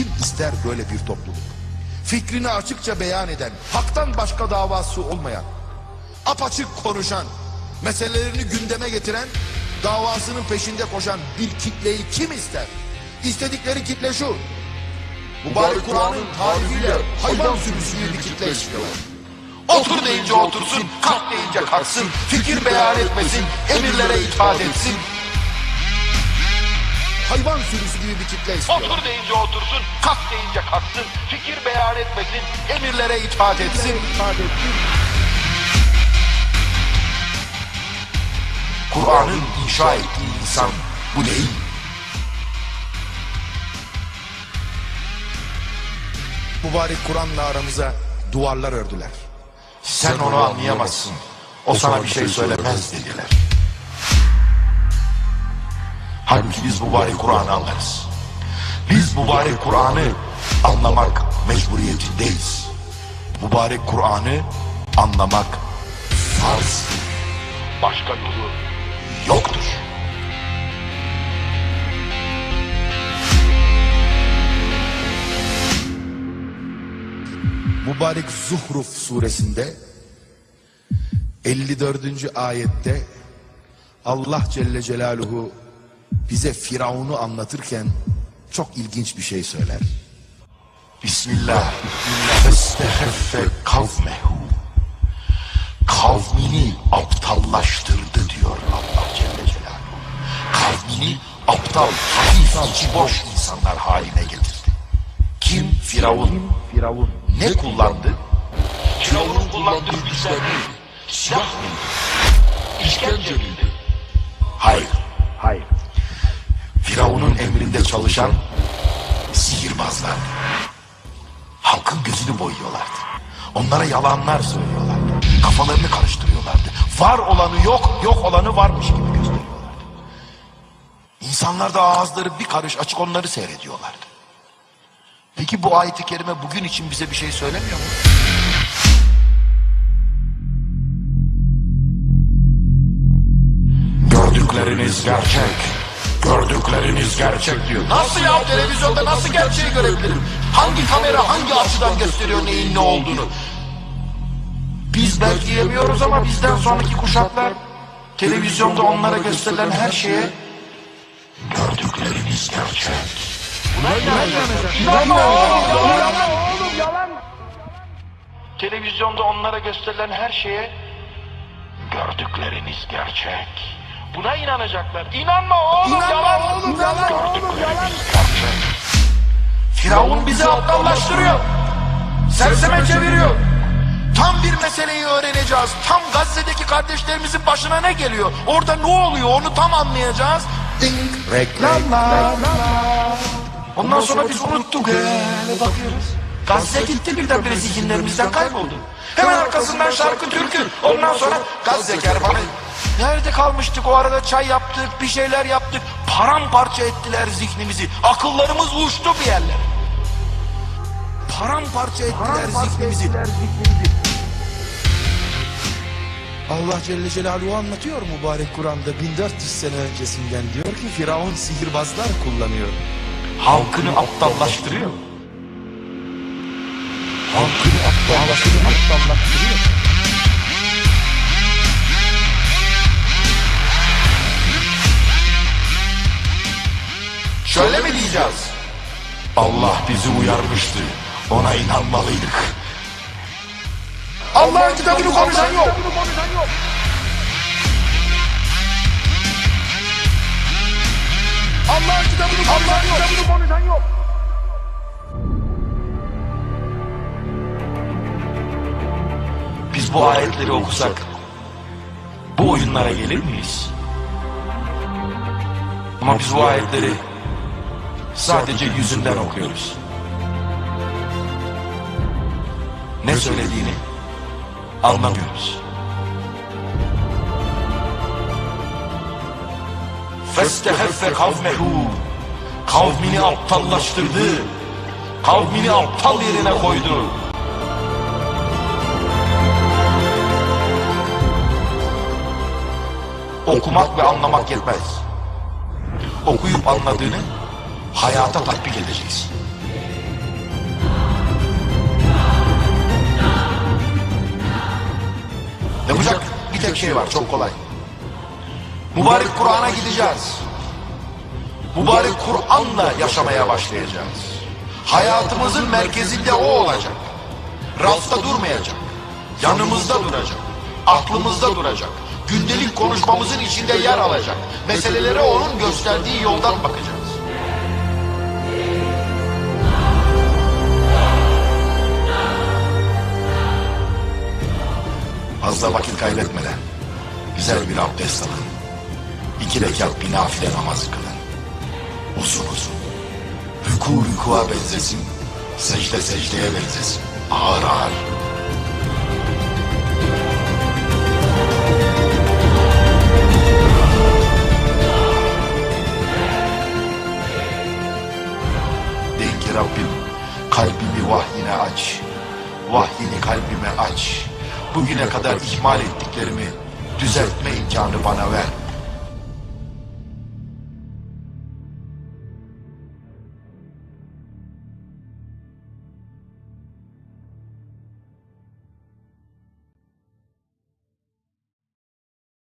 Kim ister böyle bir topluluk? Fikrini açıkça beyan eden, haktan başka davası olmayan, apaçık konuşan, meselelerini gündeme getiren, davasının peşinde koşan bir kitleyi kim ister? İstedikleri kitle şu. Mübarek Kur'an'ın tarifiyle hayvan sürüsü gibi bir kitle istiyorlar. Otur deyince otursun, kalk deyince kalksın, fikir beyan etmesin, emirlere itaat etsin. Hayvan sürüsü gibi bir kitle istiyorlar. Otur deyince otursun, kalk deyince kalksın, fikir beyan etmesin, emirlere itaat etsin. Kur'an'ın inşa ettiği insan bu değil. Mübarek Kur'an'la aramıza duvarlar ördüler. Sen onu anlayamazsın. O sana bir şey söylemez dediler. Halbuki biz mübarek Kur'an'ı anlarız. Biz mübarek Kur'an'ı anlamak mecburiyetindeyiz. Mübarek Kur'an'ı anlamak farz. Başka yolu yoktur. Mübarek Zuhruf suresinde 54. ayette Allah Celle Celaluhu bize Firavun'u anlatırken çok ilginç bir şey söyler. Bismillah. Festeheffe kavmehu. Kavmini aptallaştırdı diyor Allah Celle Celaluhu. Kavmini aptal, hafif, içi boş insanlar haline getirdi. Kim? Firavun. Firavun. Ne kullandı? Firavun'un kullandığı güçler neydi? Silah mıydı? İşkence miydi? Hayır. Hayır. Firavun'un emrinde çalışan sihirbazlar. Halkın gözünü boyuyorlardı. Onlara yalanlar söylüyorlardı. Kafalarını karıştırıyorlardı. Var olanı yok, yok olanı varmış gibi gösteriyorlardı. İnsanlar da ağızları bir karış açık onları seyrediyorlardı. Peki bu ayet-i kerime bugün için bize bir şey söylemiyor mu? Gördükleriniz gerçek. Gördükleriniz gerçek diyor. Nasıl ya televizyonda nasıl gerçeği görebilirim? Hangi kamera hangi açıdan gösteriyor neyin ne olduğunu? Biz belki yemiyoruz ama bizden sonraki kuşaklar televizyonda onlara gösterilen her şeye gördükleriniz gerçek. Buna inanacak. İnanma yalan. Televizyonda onlara gösterilen her şeye gördükleriniz gerçek. Buna inanacaklar. İnanma oğlum yalan. Oğlum, yalan. Gördükleriniz gerçek. Firavun bizi aptallaştırıyor. Serseme çeviriyor. Tam bir meseleyi öğreneceğiz. Tam Gazze'deki kardeşlerimizin başına ne geliyor? Orada ne oluyor onu tam anlayacağız. Ding. Reklamlar. Ondan sonra biz unuttuk. Öyle bakıyoruz. Gazze gitti birdenbire zihinlerimizden kayboldu. Hemen arkasından şarkı türkü. Ondan sonra Gazze kervanı. Nerede kalmıştık o arada çay yaptık bir şeyler yaptık. Paramparça ettiler zihnimizi. Akıllarımız uçtu bir yerlere. Paramparça ettiler zihnimizi. Allah Celle Celaluhu anlatıyor mübarek Kur'an'da 1400 sene öncesinden diyor ki Firavun sihirbazlar kullanıyor. Halkını aptallaştırıyor. Halkını aptallaştırıyor. aptallaştırıyor. Şöyle mi diyeceğiz? Allah bizi uyarmıştı. Ona inanmalıydık. Allah'ın kitabını konuşan yok. Allah'ın kitabını konuşan yok. Biz bu ayetleri okusak bu oyunlara gelir miyiz? Ama biz bu ayetleri sadece yüzünden okuyoruz. Ne söylediğini anlamıyoruz. Festeheffe kavmehu Kavmini aptallaştırdı. Kavmini aptal yerine koydu. Okumak ve anlamak yetmez. Okuyup anladığını hayata tatbik edeceksin. Yapacak bir tek şey var, çok kolay. Mübarek Kur'an'a gideceğiz. Mübarek Kur'an'la yaşamaya başlayacağız. Hayatımızın merkezinde o olacak. Rafta durmayacak. Yanımızda duracak. Aklımızda duracak. Gündelik konuşmamızın içinde yer alacak. Meselelere onun gösterdiği yoldan bakacak. Fazla vakit kaybetmeden güzel bir abdest alın. İki rekat bir nafile namazı kılın. Uzun uzun. Rüku rükuğa benzesin. Secde secdeye benzesin. Ağır ağır. Rabbim kalbimi vahyine aç. Vahyini kalbime aç. Bugüne kadar ihmal ettiklerimi düzeltme imkanı bana ver.